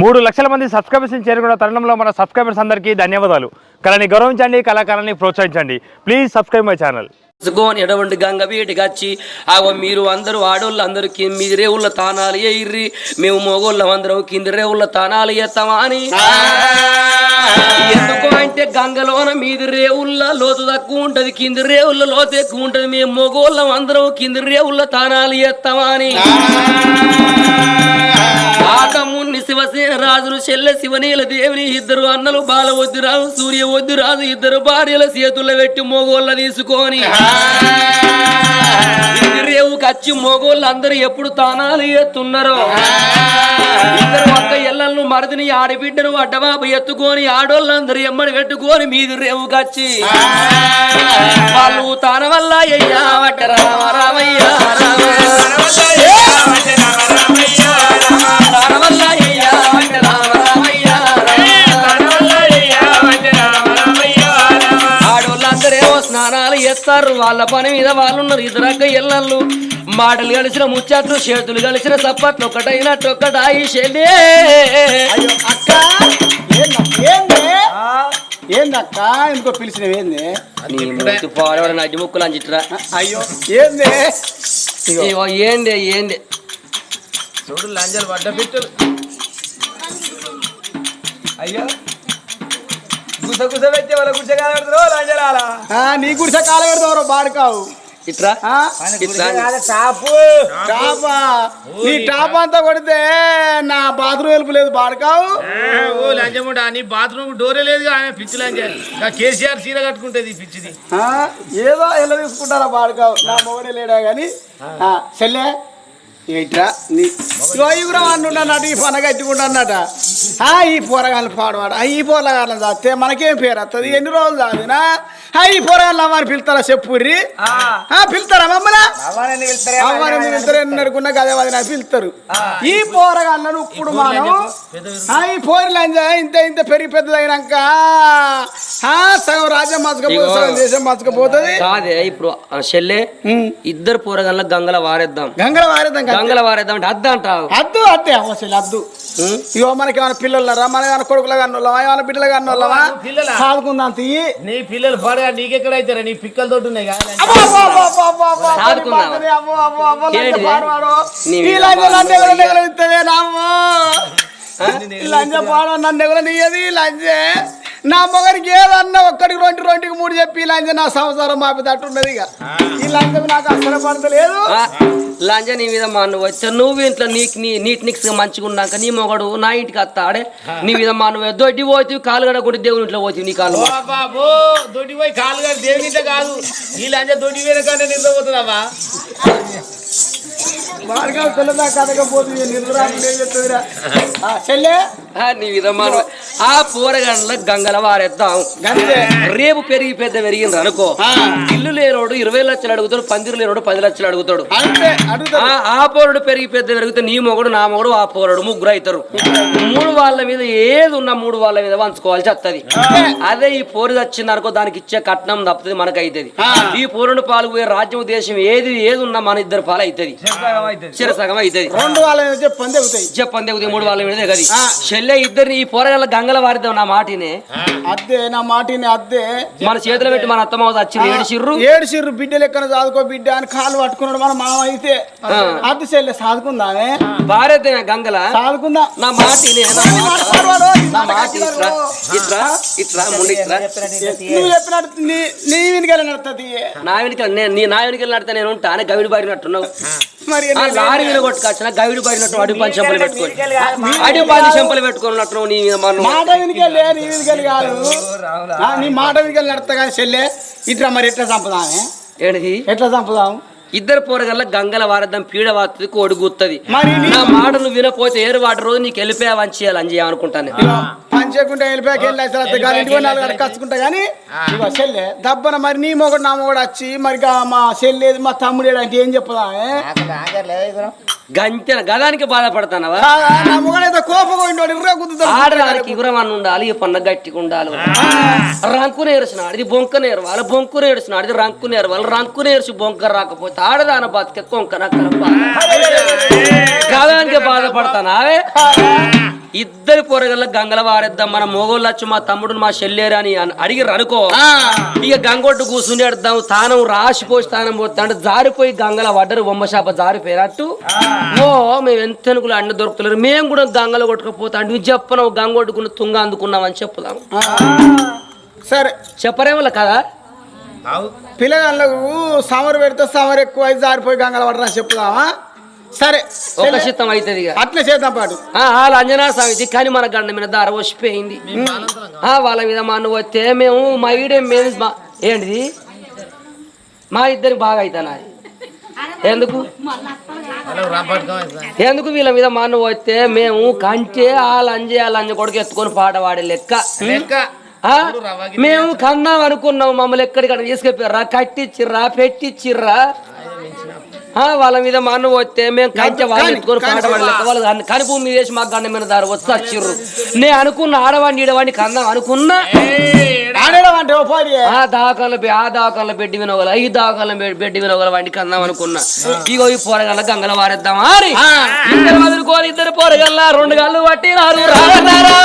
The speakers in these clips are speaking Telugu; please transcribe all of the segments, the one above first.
మూడు లక్షల మంది సబ్స్క్రైబర్స్ని చేరుకున్న తరుణంలో మన సబ్స్క్రైబర్స్ అందరికీ ధన్యవాదాలు. కళని గౌరవించండి కళాకారాన్ని ప్రోత్సహించండి. ప్లీజ్ సబ్స్క్రైబ్ మై ఛానల్ గోని ఎడవండి గంగ వీటికి వచ్చి ఆగో మీరు అందరూ ఆడోళ్ళు అందరూ మీ రేవుల తానాలు ఎయిర్రి మేము మోగోళ్ళం అందరం కింది రేవుల తానాలు ఎత్తామా అని. ఎందుకు అంటే గంగలోన మీది రేవుల్ల లోతు తక్కువ ఉంటది కింది రేవుల్ల లోతు ఎక్కువ ఉంటది. మేము మొగోళ్ళం అందరం కింది రేవుల తానాలు ఎత్తామా అని. ఆటముని శివసేన రాజులు చెల్లె శివనీల దేవిని ఇద్దరు అన్నలు బాల వద్దురాజు సూర్య వద్దు రాజు ఇద్దరు భార్యల చేతుల్లో పెట్టి మోగోళ్ళ తీసుకొని. రేవు కచ్చి మోగోళ్ళు అందరూ ఎప్పుడు తానాలు ఎత్తున్నారు? ఇద్దరు ఒక్క ఎల్లలను మరదిని ఆడబిడ్డను అడ్డబాబు ఎత్తుకొని ఆడోళ్ళందరూ ఎమ్మడి పెట్టుకొని మీది రేవు కచ్చి. వాళ్ళు తాన వల్ల అయ్యా వట్ట రామ రామయ్య చేస్తారు. వాళ్ళ పని మీద వాళ్ళు ఉన్నారు ఇద్దరక్క ఎల్లళ్ళు మాటలు కలిసిన ముచ్చట్లు చేతులు కలిసిన సప్పట్లు ఒకటైనట్టు ఒకటాయి. అయ్యో అక్క ఏందక్క ఏంది? ఏందక్క? ఇంకో పిలిచినవి ఏంది? పాడవాడ నడ్డి ముక్కులు అంచిట్రా అయ్యో ఏంది? ఏంది ఏంది? చూడు లంజలు పడ్డ బిట్టులు అయ్యో. పెట్టే వాళ్ళ గుస కాలబెడతారు లంజలాల. ఆ, నీ గుడిసె కాల పెడతావు బాడుకావు. టాపు టాపా నీ టాప్ అంతా కొడితే నా బాత్రూమ్ వెలుపు లేదు బాడుకావు. ఓ లంజముడా నీ బాత్రూమ్ డోరే లేదు ఆయన పిచ్చి లంజాలి కేసీఆర్ చీర కట్టుకుంటది ఈ పిచ్చిది. ఆ, ఏదో ఎలా తీసుకుంటారా బాడుకావు. నా మొగడే లేడా కానీ చెల్లె ఏంట్రా? నీ ఇగురం అన్నున్నాడు ఈ పన కట్టుకుంటా అన్నట ఆ, ఈ పోరగాళ్ళు పాడవాడు. ఆ, ఈ పోరగాళ్ళని చాస్తే మనకేం పేరు వస్తుంది ఎన్ని రోజులు చాదినా ఆ, ఈ పోరగాళ్ళు అమ్మని పిలుతారా చెప్పుర్రి? ఆ, పిలుతారా మమ్మల్ని? అవ్వని పిలుతారు ఎన్నడుకున్నా గదే అది నాకు పిలుతారు ఈ పోరగాళ్ళను ఇప్పుడు మనం ఆ, ఈ పోరిలు అంజా ఇంత ఇంత పెరిగి పెద్దదైనాక ఆ, సగం రాజ్యం మచ్చకపోతే సగం దేశం మచ్చకపోతుంది కాదే ఇప్పుడు చెల్లె ఇద్దరు పోరగల్ల గంగల వారేద్దాం. గంగల వారేద్దాం కదా. గంగల వారేద్దాం అంటే అద్ద అంటావు అద్దు అద్దే అసలు అద్దు? ఇగో మనకి ఏమైనా పిల్లలరా మన ఏమైనా కొడుకులు కన్నోళ్ళమా ఏమైనా బిడ్డలు కన్నోళ్ళమా పిల్లలా? సాదుకుందాం తీయి నీ పిల్లలు పడగా నీకెక్కడ అవుతారా నీ పిక్కల తోటి ఉన్నాయి లంచ బాగా నన్ను ఎవరు పోయి. ఎగరనిత్తదే నా మొగరికి ఏదన్నా ఒక్కడికి రెండు రెండుకి మూడు చెప్పి లంచ నా సంసారం మాపిదట్టున్నది ఇక. ఈ లంచం నాకు అసలు పడతలేదు. లంజ నీ మీద మా నువ్వు వచ్చా నువ్వు ఇంట్లో నీకు నీ నీట్ నిక్స్ మంచిగా ఉన్నాక నీ మొగడు నా ఇంటికి వస్తాడే నీ మీద మా నువ్వు దొడ్డి పోతు కాలు కడకుంటే దేవుని ఇంట్లో పోతు నీ కాలు బాబు దొడ్డి పోయి కాలు కాదు దేవుని ఇంట్లో కాదు. ఈ లంజ దొడ్డి వేరే కానీ నిద్రపోతున్నావా? నిర్వరాకులు ఏం చెప్తుందిరా ఆ, చెల్లె. నీ మీద నువ్వు ఆ పూరగండ్ల గంగల వారేద్దాం. రేపు పెరిగి పెద్ద పెరిగింది అనుకో. ఇల్లు లేనోడు ఇరవై లక్షలు అడుగుతాడు పందిరు లేనోడు పది లక్షలు అడుగుతాడు. ఆ ఆ పోరుడు పెరిగి పెద్ద పెరిగితే నీ మొగుడు నా మొగుడు ఆ పోరుడు ముగ్గురు అవుతారు. మూడు వాళ్ళ మీద ఏది ఉన్నా మూడు వాళ్ళ మీద పంచుకోవాల్సి వస్తుంది అదే ఈ పోరు వచ్చింది అనుకో దానికి ఇచ్చే కట్నం తప్పుతుంది మనకు అవుతుంది ఈ పోరుడు పాలు పోయే రాజ్యం దేశం ఏది ఏది ఉన్నా మన ఇద్దరు పాలు అవుతుంది చిరసగం అవుతుంది రెండు వాళ్ళ చెప్పండి ఉదయం మూడు వాళ్ళ మీద కది చెల్లె ఇద్దరిని ఈ పోరగల గంగల వారిద్దాం నా మాటినే. అద్దే నా మాటిని అద్దే. మన చేతిలో పెట్టి మన అత్తమ్మ వచ్చి ఏడిచిర్రు. ఏడు సిర్రు బిడ్డ లెక్కన చదువుకో బిడ్డ అని కాలు పట్టుకున్నాడు మన మామ అయితే. అద్దు చెల్లె సాదుకుందామే? భారతమే గంగల. సాదుకుందాం? నా మాటినే నా మాట. ముందు నువ్వు చెప్పినట్టు నీ నీ వెనుకలే నడుతుంది? నా వెనుక నేను నీ నా వెనుక నడితే నేను ఉంటానే గవిడి బారినట్టున్నావు. మరి ఆ లారీ మీద కొట్టుకొచ్చిన గవిడి బారినట్టు అడుగు పని చెంపలు పెట్టుకొని. అడుగు పని చెంపలు పెట్టుకున్నట్టు నీ మనం మాట వెనుకలే నీ వెనుకలు కాదు. ఆ, నీ మాట వెనుకలు నడుస్తా కానీ చెల్లె. ఇట్లా మరి ఎట్లా చంపుదామే? ఏంటిది ఎట్లా చంపుదాం? ఇద్దరు పోరగల్ల గంగల వారద్దం పీడ వాతుంది కోడి గుత్తది. మరి నీ- నా మాట నువ్వు వినపోతే ఏరు వాటి రోజు నీకు వెళ్ళిపోయా వంచేయాలి అని చేయనుకుంటాను పని చేయకుండా వెళ్ళిపోయాక వెళ్ళి అసలు గాలి ఇంటికి నాలుగు గంటలకు కచ్చుకుంటా కానీ చెల్లె దబ్బన మరి నీ మొగడు నా మొగడు వచ్చి మరి గా మా చెల్లేది మా తమ్ముడు అంటే ఏం చెప్పదామే గంతెన గదానికి బాధపడతానవా? కాదా, నా మొగడైతే ఇవ్వరా ఉండాలి ఈ పన్న గట్టిగా ఉండాలి. రంకు నేర్చినాడు ఇది బొంక నేర్వాలి బొంకు నేర్చినాడు ఇది రంకు నేర్వాలి రంకు నేర్చి బొంక రాకపోతే ఆడదాన బతికే కొంక నక్కల బాధ గదానికి బాధపడతానావే ఇద్దరి పొరగల్ల గంగల వారేద్దాం. మన మొగోళ్ళు వచ్చి మా తమ్ముడు మా చెల్లేరు అని అన్- అడిగిర్రు అనుకో. ఇక గంగొట్టు కూర్చుని ఎడదాం తానం రాసిపోయి తానం పోతా అంటే జారిపోయి గంగల పడ్డరు బొమ్మ షాప జారిపోయినట్టు ఓ మేము ఎంత అనుకులు అన్న దొరుకుతలేరు. మేము కూడా గంగలో కొట్టుకపోతా అంటే నువ్వు చెప్పను గంగొట్టుకున్న తుంగ అందుకున్నాం అని చెప్పుదాం సరే. చెప్పరేమో కదా. పిల్లగాళ్ళకు సమర్ పెడితే సమర్ ఎక్కువ జారిపోయి గంగల పడరా చెప్పుదామా? సరే ఒక చిత్తం అవుతుంది అట్లే చేద్దాం పాటు. ఆ, వాళ్ళ అంజనా సామితి కానీ మన గండ మీద దార వచ్చిపోయింది ఆ, వాళ్ళ మీద మా నువ్వు వస్తే మేము మా ఈడే మేము మా- ఏంటిది? మా ఇద్దరికి బాగా అవుతాను అది ఎందుకు? ఎందుకు వీళ్ళ మీద మా నువ్వు వస్తే మేము కంటే వాళ్ళ అంజే వాళ్ళ అంజ కొడుకు ఎత్తుకొని పాట పాడే లెక్క. లెక్క. ఆ? మేము కన్నాం అనుకున్నాం మమ్మల్ని ఎక్కడికక్కడ తీసుకెళ్ళారా కట్టిచ్చిర్రా పెట్టిచ్చిర్రా? ఆ, వాళ్ళ మీద మా అన్న వస్తే మేము కంచె వాళ్ళు పాట పాడలేక వాళ్ళు కనుపు మీద వేసి మాకు గండ మీద దారి వచ్చి వచ్చిర్రు నేను అనుకున్న ఆడవాడిని ఈడవాడిని కన్నాం అనుకున్నా ఆ దాకాల ఆ దాకాల బెడ్డి వినోగల ఈ దాకాల బెడ్డి వినోగల వాడిని కన్నాం అనుకున్నా. ఇగో ఈ పోరగల్ల గంగల వారేద్దామా ఇద్దరు వదులుకోని ఇద్దరు పోరగల్ల రెండు గల్లు పట్టినారు. రావన్నారా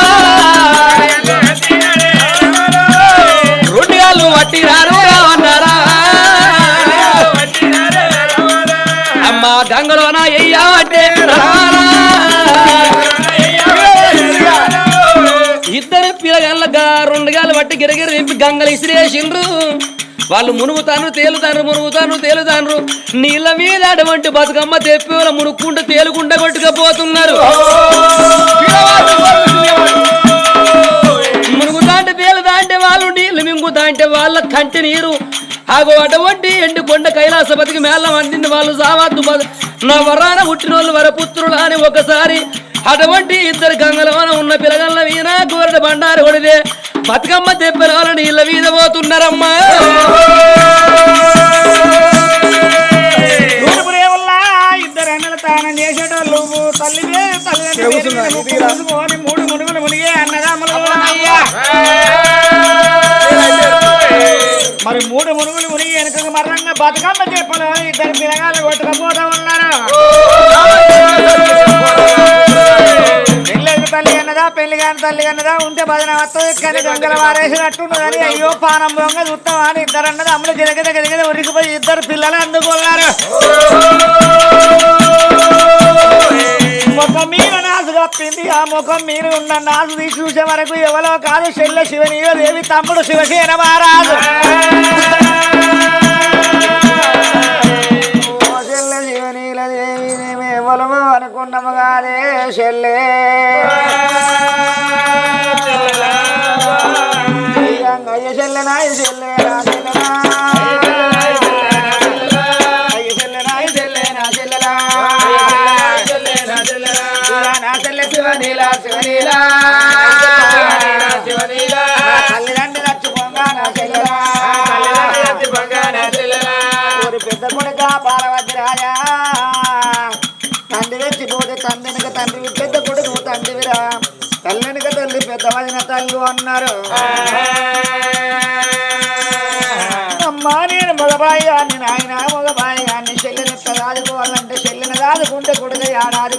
రెండు గల్లు పట్టినారు. రావన్నారా మా దంగలోన ఎయ్యా అంటే ఇద్దరు పిల్లగాళ్ళగా రెండు గాలు పట్టి గిరగిరి నింపి గంగలు ఇసిరేసిండ్రు. వాళ్ళు మునుగుతాను తేలుతాను మునుగుతాను తేలుతాను నీళ్ళ మీద అటువంటి బతుకమ్మ తెప్పి మునుక్కుంటూ తేలుకుంటా కొట్టుకపోతున్నారు. అంటే వాళ్ళ కంటి నీరు. ఆగో అటువంటి ఎండు కొండ కైలాసపతికి మేళం అందింది వాళ్ళు బతు నా వరాన పుట్టిన వాళ్ళు వరపుత్రులు అని ఒకసారి అటువంటి ఇద్దరు గంగలవన ఉన్న పిల్లగల్ల వీణ గోరడ బండారు కొడితే బతుకమ్మ వాళ్ళు నీళ్ళ మీద పోతున్నారమ్మా. తూర్పురేవుల్లా ఇద్దరు అన్నలు తానం చేసేటోళ్ళు. తల్లి తల్లి మూడు మునుగులు మునిగే అన్నదమ్ములు అయ్యా. మరి మూడు మునుగులు మునిగి వెనుక మర్రంగా బతుకమ్మ చెప్పలు ఇద్దరు పిల్లగాళ్ళు కొట్టుకపోతా ఉన్నారు. పెళ్ళి తల్లి అన్నదా పెళ్ళి కాని తల్లి అన్నదా ఉంటే బదన వస్తుంది కానీ గంగల వారేసినట్టున్నదని అయ్యో పానం దొంగ చూస్తామా అని ఇద్దరు అన్నది అమ్ములు గిరగిద గిరగిద ఉరికిపోయి ఇద్దరు పిల్లలు అందుకున్నారు. ముఖం మీద నాసు కప్పింది. ఆ ముఖం మీద ఉన్న నాసు తీసి చూసే వరకు ఎవరో కాదు. చెల్ల శివనీయో దేవి తమ్ముడు శివసేన మహారాజు. చెల్ల శివనీల దేవి అనుకున్నాము కాదే చెల్లే. అయ్య చెల్లెనా శివనీల శివనీల. శివనీల తల్లిదండ్రి నచ్చుకోగా నా చెల్లెలా ఊరి పెద్ద కొడుక పార్వతి రాజా తండ్రి తెచ్చిపోతే తండ్రినిక తండ్రి పెద్ద కొడుకు తండ్రివిరా. తల్లినిక తల్లి అన్నారు. అమ్మా నేను మగబాయి గారిని నాయన మగబాయి గారిని చెల్లెనెత్త రాదుకోవాలంటే చెల్లెని రాదుకుంటే కొడుకు ఏడాది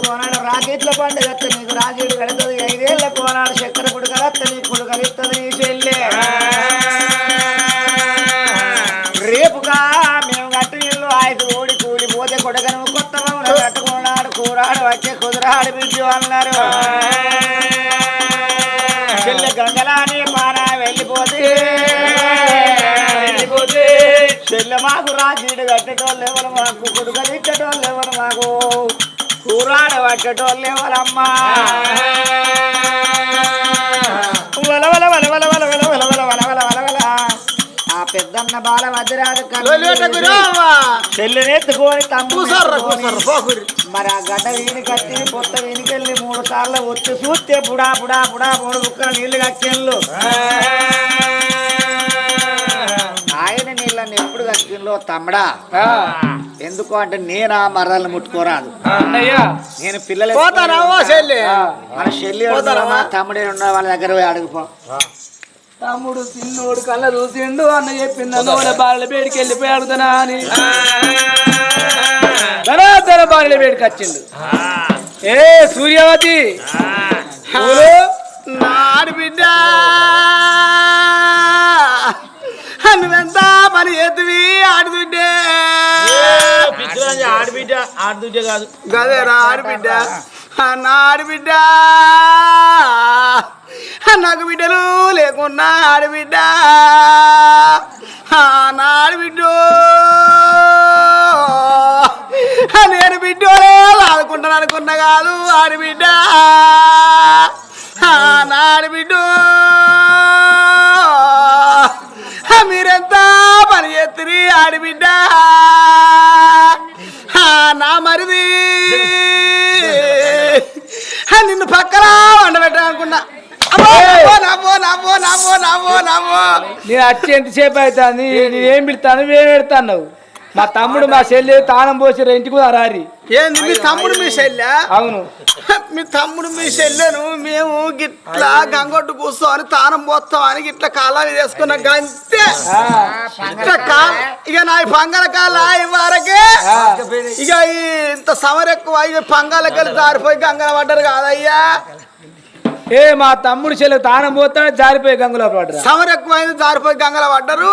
రాజీడు కడుతుంది ఐదేళ్ళ కోనాడు చక్కెర కొడుకలత్త నీ కొడుకలిస్తుంది నీ చెల్లె. రేపుగా మేము గట్టి నీళ్ళు ఆయన ఓడి కూలిపోతే కొడగను కొత్త భవన కట్టుకున్నాడు కూరాడు వచ్చే కుదిరాడు బిడ్డు అన్నారు. చెల్లె గంగలాని మాన వెళ్ళిపోతే వెళ్ళిపోతే చెల్లె మాకు రాజీడు కట్టేటోళ్ళు ఎవరు మాకు కొడుకలు ఇచ్చేటోళ్ళు ఎవరు మాకు? కూరాడ పట్టేటోళ్ళు ఎవరమ్మా వల వల వల వల వల వల వల వల వల వల వల వల ఆ పెద్దన్న బాల వజ్రాదు చెల్లెనెత్తుకొని తమ్ముడు మరి ఆ గడ్డ వీని కట్టి కొత్త వీనికెళ్ళి మూడు సార్లు వచ్చి చూస్తే బుడా బుడా బుడా మూడు బుక్కలు నీళ్ళు కక్కిళ్ళు ఆయన నీళ్ళని ఎప్పుడు కక్కిందో తమ్ముడా ఎందుకు అంటే నేను ఆ మర్రాలను ముట్టుకోరాదు. నేను పిల్లలు? మన చెల్లి? తమ్ముడే ఉన్న వాళ్ళ దగ్గర పోయి అడుగుపో తమ్ముడు చిన్నోడు కళ్ళ చూసిండు అన్న చెప్పింది అన్న బాల బేడికి వెళ్ళిపోయి అడుగుతానా అని. ధనాధన బాల బేడికి వచ్చిండు. ఏ సూర్యవతి. నాడు బిడ్డ నువ్వెంత పని చేతివి ఆడుతుంటే పిచ్చిరాజు ఆడబిడ్డ. ఆడదుడ్డ కాదు. గదేరా ఆడబిడ్డ. నాకు బిడ్డలు లేకున్నా ఆడబిడ్డ. నాడు బిడ్డ నేను బిడ్డోలే ఆడుకుంటాను అనుకున్నా కాదు ఆడబిడ్డ. నాడు బిడ్డ మీరెంత పని చేస్తురి ఆడబిడ్డ? నా మరిది. నిన్ను పక్కన నవ్వో నవ్వో నేను వచ్చి ఎంతసేపు అవుతుంది నేనేం పెడతాను ఏం పెడతాను మా తమ్ముడు మా చెల్లి తాళం పోసి ఇంటికి రారి. ఏంది మీ తమ్ముడు మీ చెల్లె? అవును. మీ తమ్ముడు మీ చెల్లెను మేము గిట్లా గంగొట్టు కూర్చోని తానం పోస్తాం అని గిట్లా కాలాలు చేసుకున్న గంతే. ఇక నా పంగల కాల వరకే. ఇక ఇంత సమర్ ఎక్కువ ఇక పంగాలకెళ్ళి జారిపోయి గంగల పడ్డారు కాదయ్యా. ఏ మా తమ్ముడు చెల్లి తాళం పోతాడు జారిపోయి గంగులో పడరా సమర్ ఎక్కువ జారిపోయి గంగల పడ్డారు.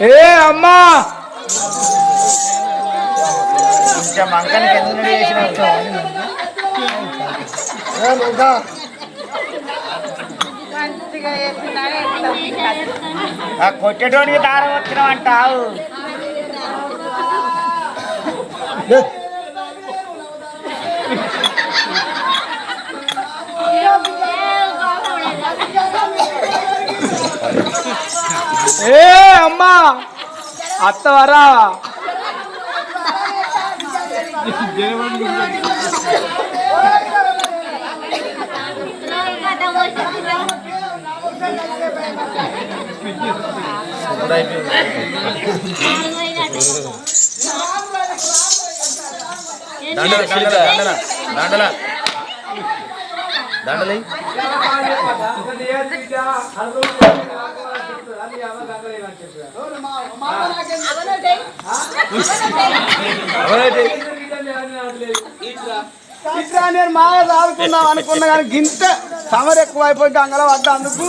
ఏ అమ్మా! కొట్టేటోనికి దారం వచ్చిన అంటావు. ఏ అమ్మా అత్తవరా దండల దండల దండల దండల దండలై. ఇట్లా నేను మాగా చదువుకుందాం అనుకున్నా కానీ గింత సమర్ ఎక్కువ అయిపోయి గంగల పడ్డా అందుకు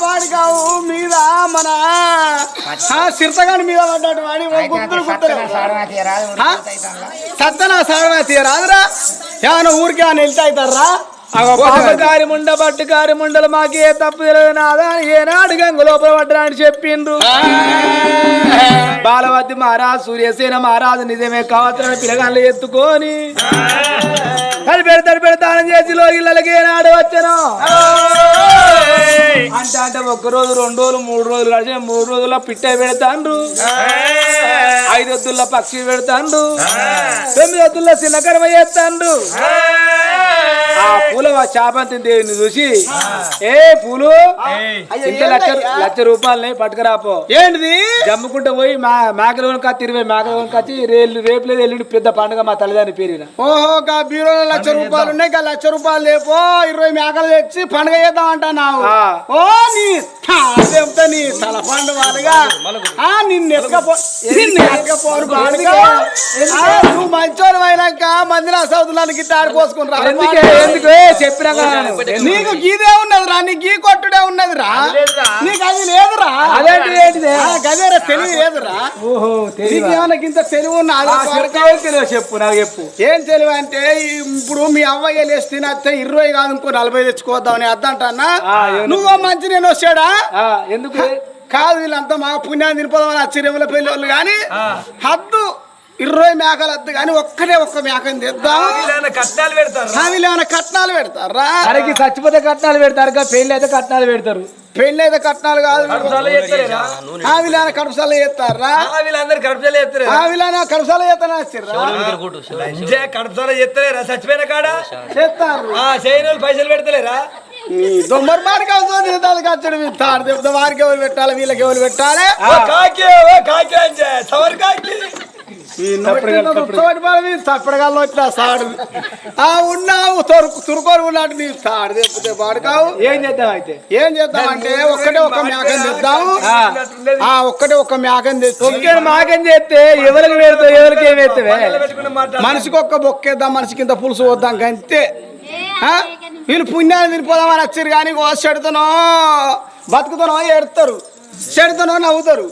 పాడికావు మీద మన సిరతగాని మీద పడ్డాడు వాడి. గుర్తులు గుర్తులు సత్తనా సాగనా తీయరాదురా ఏమన్నా ఊరికి ఏమైనా వెళ్తే అవుతారా పాపకారి ముండ పట్టుకారి ముండలు మాకే తప్పు తెలియదు నాదా. ఏనాడు గంగ లోపల అని చెప్పిండ్రు. బాలవతి మహారాజ్ సూర్యసేన మహారాజు నిజమే కావచ్చునని పిల్లగాళ్ళు ఎత్తుకొని తడి పెడతాడు పెడతానని చేసి లోగిళ్ళకి ఏనాడు వచ్చాను. అంటే అంటే ఒక్క రోజు రెండు రోజులు మూడు రోజులు గడిచి మూడు రోజుల పిట్ట పెడతాండ్రు. ఐదు వద్దుల పక్షి పెడతాండ్రు. తొమ్మిది వద్దుల చిన్నకర్మ చేస్తాండ్రు. ఆ పూల చాపంతి దేవుని చూసి ఏ పూలు? ఇంత లక్ష లక్ష రూపాయలని పట్టుకురాపో. ఏంటిది? జమ్ముకుంటూ పోయి మా మేకలు కొనుకొచ్చి ఇరవై మేకలు కొనుకొచ్చి రేపు రేపు లేదు ఎల్లుండి పెద్ద పండుగ మా తల్లిదాని పేరున. ఓహో గా బీరోలో లక్ష రూపాయలు ఉన్నాయి గా లక్ష రూపాయలు లేపో ఇరవై మేకలు తెచ్చి పండుగ చేద్దాం అంటున్నావు. ఆ. ఓ! నీ చెప్తా నీ తల పండు వాడుగా ఆ నిన్ను ఎత్తుకపో నిన్ను ఎత్తుకపోరు బాడుగా ఆ, నువ్వు మంచోడు అయినాక మందిర సౌదులను గిట్ట ఆడుకోసుకుని ఎందుకే? ఎందుకు? ఏ చెప్పినా కదా. నేను. నీకు గీదే ఉన్నది రా నీ గీ కొట్టుడే ఉన్నది రా నీకు అది లేదురా. ఏంటిది ఆ, గదేరా తెలివి లేదురా. ఓహో నీకు తెలియదు ఏమైనా గింత తెలివి తెలియదు చెప్పు నాకు చెప్పు. ఏం తెలివి అంటే ఇప్పుడు మీ అవ్వయ్య లేచి తినస్తే ఇరవై కాదు ఇంకో నలభై తెచ్చుకోవద్దామని అద్దంటన్నా ఆ, ఏమన్నా- నువ్వు మంచి నేను వచ్చాడా ఆ, ఎందుకు? కాదు వీళ్ళంతా మా పుణ్యాన్ని తినిపోదామని ఆశ్చర్యముల పెళ్ళి వాళ్ళు కానీ హద్దు ఇరవై మేకలు వద్దు కానీ ఒక్కటే ఒక్క మేకని తెద్దాం? కట్నాలు పెడతారు? వీళ్ళు ఏమైనా కట్నాలు పెడతారా? అరకి చచ్చిపోతే కట్నాలు పెడతారు పెళ్ళి అయితే కట్నాలు పెడతారు. పెళ్ళి అయితే కట్నాలు కాదు. కడుపుసాల చేస్తారేరా? ఆ విలాన కడుపుసాల చేస్తారా? ఆ, వీళ్ళందరూ కడుపుసాల చేస్తారా? కడుపుసాల చేస్తారా కడుపుసాల చేస్తలేరా? చచ్చిపోయిన కాడ? చేస్తారు. చేయని పైసలు పెడతలేరా? దొమ్మరి మార్గం జీతాలు ఖర్చుడు ఇస్తారు చెప్తే వారికి ఎవరు పెట్టాలి? వీళ్ళకి ఎవరు పెట్టాలి? తప్పడగాల్లో వచ్చిన సాడు ఆ ఉన్నావు తొరుకు తురుకొని ఉన్నట్టు నీ సాడు పాడుకావు ఏం చేద్దాం అయితే? ఏం చేద్దామంటే ఒక్కటే ఒక మేకని తెద్దాము ఆ. ఒక్కటే ఒక మేకని తెచ్చి ఒక్కడు మాకేం చేస్తే ఎవరికి పెడతావు ఎవరికి ఏం మనిషికి ఒక్క బొక్కేద్దాం మనిషికి ఇంత పులుసు వద్దాం అంతే? వీళ్ళు పుణ్యాన్ని తినిపోదామని వచ్చారు కానీ చెడుతానో బతుకుతానో ఏడుతారు చెడుతానో నవ్వుతారు.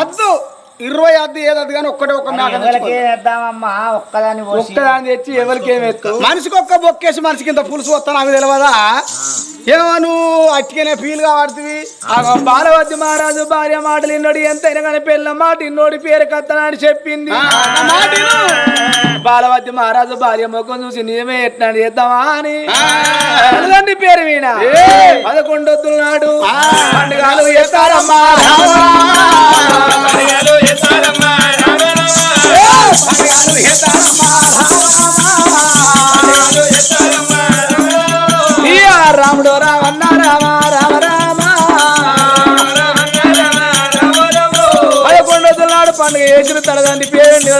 అద్దు. ఇరవై అద్దు ఏదద్దు కానీ ఒక్కటే ఒక మేక ఎవరికి తెచ్చుకో. వేద్దామమ్మా? ఒక్కదాన్ని పోసి ఒక్కదాన్ని తెచ్చి ఎవరికి మనిషికి ఒక్క బొక్కేసి మనిషికి ఇంత పులుసు వస్తాను అవి తెలియదా ఏమో నువ్వు అట్టికనే ఫీల్ కావాడుతుంది బాలవద్ది మహారాజు భార్య మాటలు ఇన్నోడు ఎంతైనా కానీ పెళ్ళ మాట ఇన్నోడి పేరు కత్తనని చెప్పింది. బాలవద్ది మహారాజు భార్య ముఖం చూసి నిజమే ఎట్లా చేద్దామా అని. తల్లిదండ్రి పేరు వీణ. పదకొండొద్దుల నాడు పండుగలు చేస్తారమ్మా. రాముడు రావన్న రామ రామ రామ. పండుగ చేసిన తలదండి పేరు నిల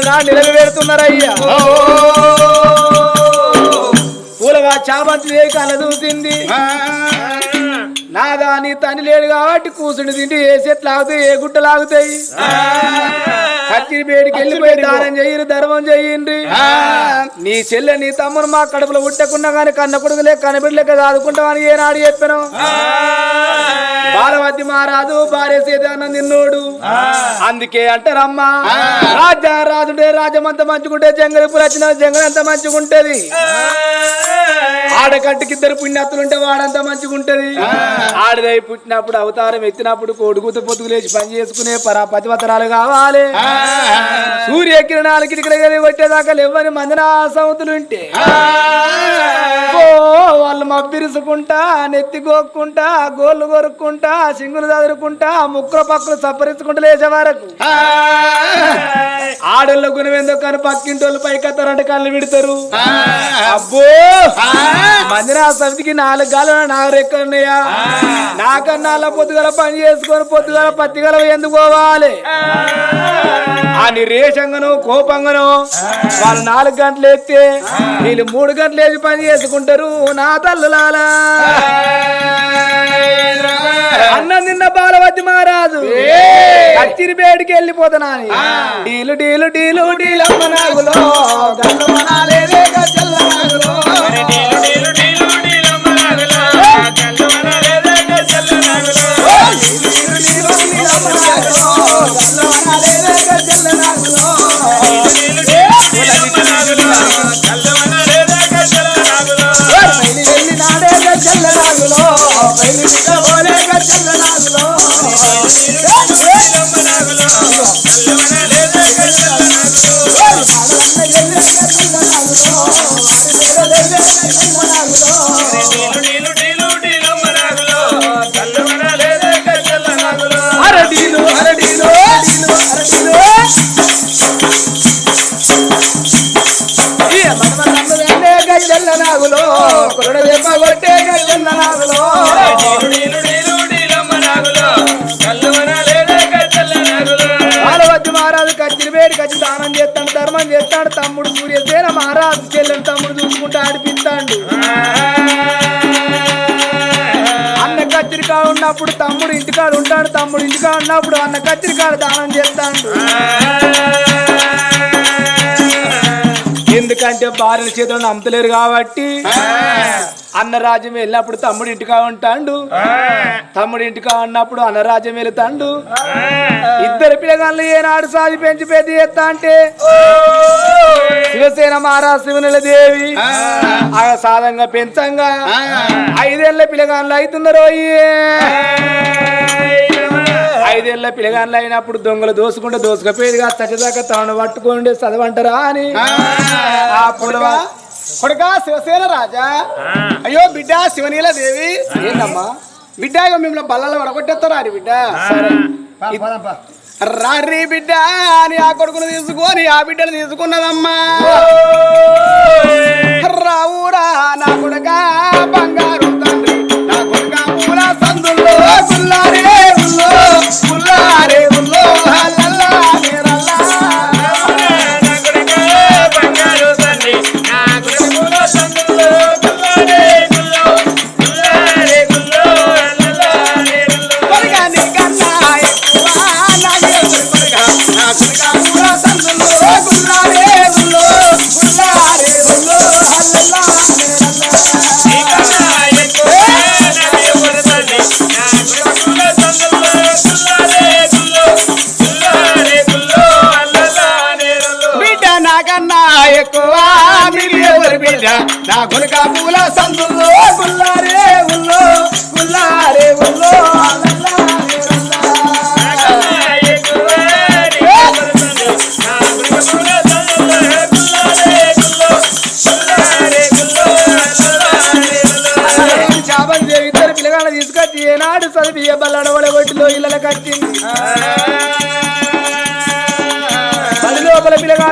పూలగా చామంతి దేవి చూసింది నాగా నీ తని లేడు కాబట్టి కూసుని తింటే ఏ చెట్లు ఆగుతాయి ఏ గుట్టలు ఆగుతాయి కత్తిరి బేడికి వెళ్ళిపోయి దానం ధర్మం చెయ్యండి నీ చెల్లె నీ తమ్ముడు మా కడుపులో ఉట్టకున్నా గాని కన్న కొడుకులే కనబిడ్డలేక చదువుకుంటామని ఏనాడు చెప్పాను. బాలవతి మహారాజు భార్య సీతాన్న నిన్నోడు. అందుకే అంటారమ్మా రాజా రాజుంటే రాజమంతా మంచుకుంటే జంగలిపులు వచ్చిన జంగల్ అంతా మంచుకుంటది. ఆడకట్టుకి ఇద్దరు పుణ్యాత్తులుంటే వాడంతా మంచిగుంటది ఆడదై పుట్టినప్పుడు అవతారం ఎత్తినప్పుడు కోడుగుత పొద్దుకు లేచి పని చేసుకునే పరా పతివతరాలు కావాలి. సూర్యకిరణాలకి ఇక్కడ పట్టేదాకా లేవని మందిన సౌతులుంటే ఓ వాళ్ళు మబ్బిరుసుకుంటా నెత్తిగోక్కుంటా గోళ్ళు కొరుక్కుంటా సింగులు చదురుకుంటా ముక్కుల పక్కలు చప్పరించుకుంటూ లేచే వరకు ఆడోళ్ళ గుణమేందుకు అని పక్కింటి వాళ్ళు పైకెత్తారంటే కళ్ళు విడతారు. అబ్బో మందిర సమితికి నాలుగు గాలు నాలుగు రెక్కలు నాకన్నా అలా పొద్దుగల పని చేసుకొని పొద్దుగల పత్తిగల ఎందుకు పోవాలి? ఆ నిరేషంగాను కోపంగాను వాళ్ళు నాలుగు గంటలు ఎత్తే వీళ్ళు మూడు గంటలు వేసి పని చేసుకుంటారు నా తల్లులాలా. అన్నం తిన్న బాలవతి మహారాజు కచ్చిరి బేడికి వెళ్ళిపోతున్నా డీలు డీలు డీలు డీలమ్మ నాగులో. గజ్జల్ల నాగులో. వేడికి వచ్చి దానం చేస్తాడు ధర్మం చేస్తాడు. తమ్ముడు సూర్యసేన మహారాజు చెల్లెని తమ్ముడు చూసుకుంటూ ఆడిపిస్తాడు. అన్న కత్తిరికాడు ఉన్నప్పుడు తమ్ముడు ఇంటికాడు ఉంటాడు తమ్ముడు ఇంటికాడు ఉన్నప్పుడు అన్న కత్తిరికాడు దానం చేస్తాడు. ఎందుకంటే భార్యల చేతులను అమ్మలేరు కాబట్టి అన్న రాజ్యం వెళ్ళినప్పుడు తమ్ముడు ఇంటికా ఉంటాడు. తమ్ముడు ఇంటికా ఉన్నప్పుడు అన్న రాజ్యం వెళుతాడు ఇద్దరు పిల్లగాళ్ళు ఏనాడు సాగి పెంచి పెద్ద చేస్తా అంటే శివసేన మహారాజ్ శివనుల దేవి ఆ. సాధంగా పెంచంగా ఐదేళ్ళ పిల్లగాళ్ళు అవుతున్నారు ఐదేళ్ళ పిల్లగాళ్ళు అయినప్పుడు దొంగలు దోసుకుంటే దోసుకపోయేదిగా చచ్చదాకా తనను పట్టుకోండి చదవంటారా అని. ఆ. పులవా కొడుకా శివసేన రాజా. అయ్యో బిడ్డ శివనీల దేవి. ఏంటమ్మా బిడ్డ ఇక మిమ్మల్ని బల్లలో వడగొట్టేస్తారా బిడ్డ. రారి బిడ్డ అని ఆ కొడుకును తీసుకొని ఆ బిడ్డను తీసుకున్నదమ్మా. రావురా నా కొడుక బంగారు తండ్రి. నా కొడుక పూల సందుల్లో గుల్లారే ఉల్లో గుల్లారే.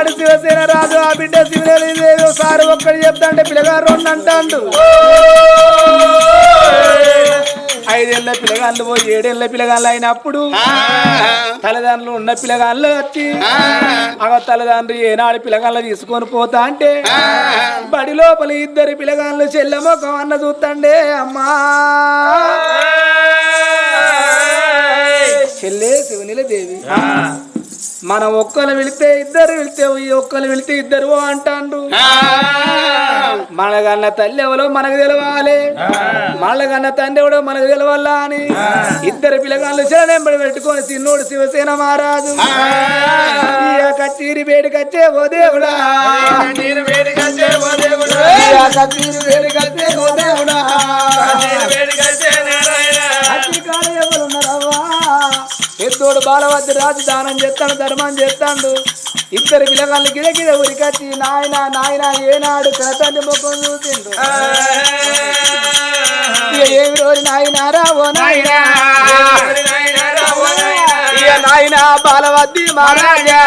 పిల్లగాడు శివసేన రాజు ఆ బిడ్డ శివనేదేదో సారు ఒక్కడు చెప్తాంటే పిల్లగాడు రెండు అంటాండు. ఐదేళ్ళ పిల్లగాళ్ళు పోయి ఏడేళ్ళ పిల్లగాళ్ళు అయినప్పుడు తల్లిదండ్రులు ఉన్న పిల్లగాళ్ళు వచ్చి అగ తల్లిదండ్రులు ఏనాడు పిల్లగాళ్ళు తీసుకొని పోతా అంటే బడి లోపల ఇద్దరు పిల్లగాళ్ళు చెల్లెమొక అన్న చూస్తండే అమ్మా. చెల్లే శివనిల దేవి. మనం ఒక్కరు వెళితే ఇద్దరు వెళితే ఒక్కరు వెళితే ఇద్దరు అంటాండ్రు. మనకన్న తల్లి ఎవరో మనకు తెలవాలి. మనకన్న తండ్రి ఎవడో మనకు తెలవాలా అని ఇద్దరు పిల్లగాళ్ళు శరణెంబడి పెట్టుకొని తిన్నోడు శివసేన మహారాజు. కచ్చీరి వేడి కచ్చే ఓ దేవుడా. ఈ ఆ. కచ్చీరి వేడి కచ్చే ఓ దేవుడా. బాలవద్దు రాజు దానం చేస్తాడు ధర్మం చేస్తాడు. ఇద్దరు పిల్లగాళ్ళు గిరగిర ఉరికచ్చి నాయన నాయన ఏనాడు కథని ముఖం చూసిండు. ఏమి రోజు నాయనారా ఓ నాయనా? నాయన బాలవద్ది మహారాజా.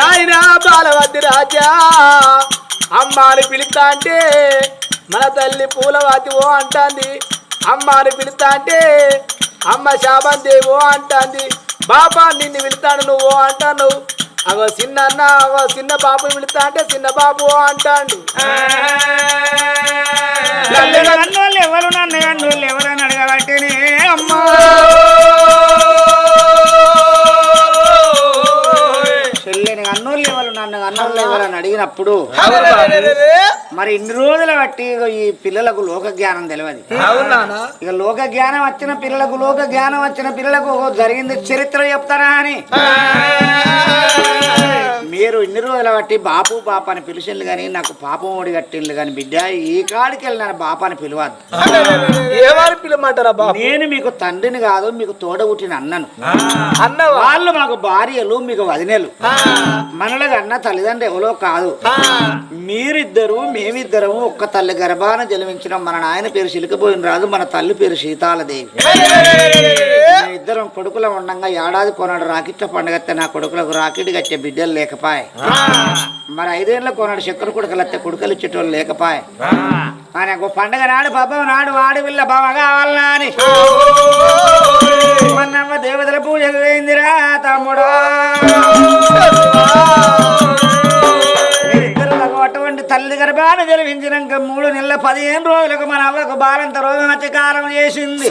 నాయన బాలవద్ది రాజా. అమ్మాని పిలుస్తా అంటే మన తల్లి పూలవాతి ఓ అంటాంది. అమ్మాని పిలుస్తా అంటే అమ్మ శాబంతి ఓ అంటాంది. బాబా నిన్ను పిలుతాడు నువ్వు ఓ అంటాను అగో చిన్న అన్న అగో చిన్న బాబు పిలుస్తా అంటే చిన్న బాబు ఓ అంటాడు ఎవరు నన్ను అన్నోళ్ళు ఎవరని అమ్మా. ఎవరని అడిగినప్పుడు మరి ఇన్ని రోజుల బట్టి ఈ పిల్లలకు లోక జ్ఞానం తెలియదు ఇక లోక జ్ఞానం వచ్చిన పిల్లలకు లోక జ్ఞానం వచ్చిన పిల్లలకు జరిగింది చరిత్ర చెప్తారా అని? మీరు ఇన్ని రోజుల బట్టి బాపు బాప అని పిలిచిండ్రు కానీ నాకు పాపం ఓడి కట్టిండ్రు కానీ బిడ్డ ఈ కాడికి వెళ్ళిన బాప అని పిలవద్దు. ఏమని పిలమంటారా బాబు నేను మీకు తండ్రిని కాదు మీకు తోడబుట్టిన అన్నను. అన్నవా? వాళ్ళు మాకు భార్యలు మీకు వదినేలు. మనలకు అన్న తల్లిదండ్రులు ఎవరో కాదు. మీరిద్దరు మేమిద్దరము ఒక్క తల్లి గర్భాన జన్మించిన. మన నాయన పేరు చిలికపోయిన రాదు మన తల్లి పేరు సీతాలదేవి ఇద్దరం కొడుకుల ఉండంగా ఏడాది కొనాడు రాకెట్ల పండుగ నా కొడుకులకు రాకెట్ కట్టే బిడ్డలు లేకపాయే. మరి ఐదేళ్ళ కొనాడు చక్కెర కొడుకులు వస్తే కొడుకులు ఇచ్చేటోళ్ళు లేకపాయే. ఆయనకు పండుగ నాడు బాబా నాడు వాడి పిల్ల బావ కావాలనా అని మన్నమ్మ దేవతల పూజకు వేయిందిరా తమ్ముడు. అటువంటి తల్లి గర్భాన జన్మించినాక మూడు నెలల పదిహేను రోజులకు మన అవ్వకు బాలంత రోగం వచ్చి కారం చేసింది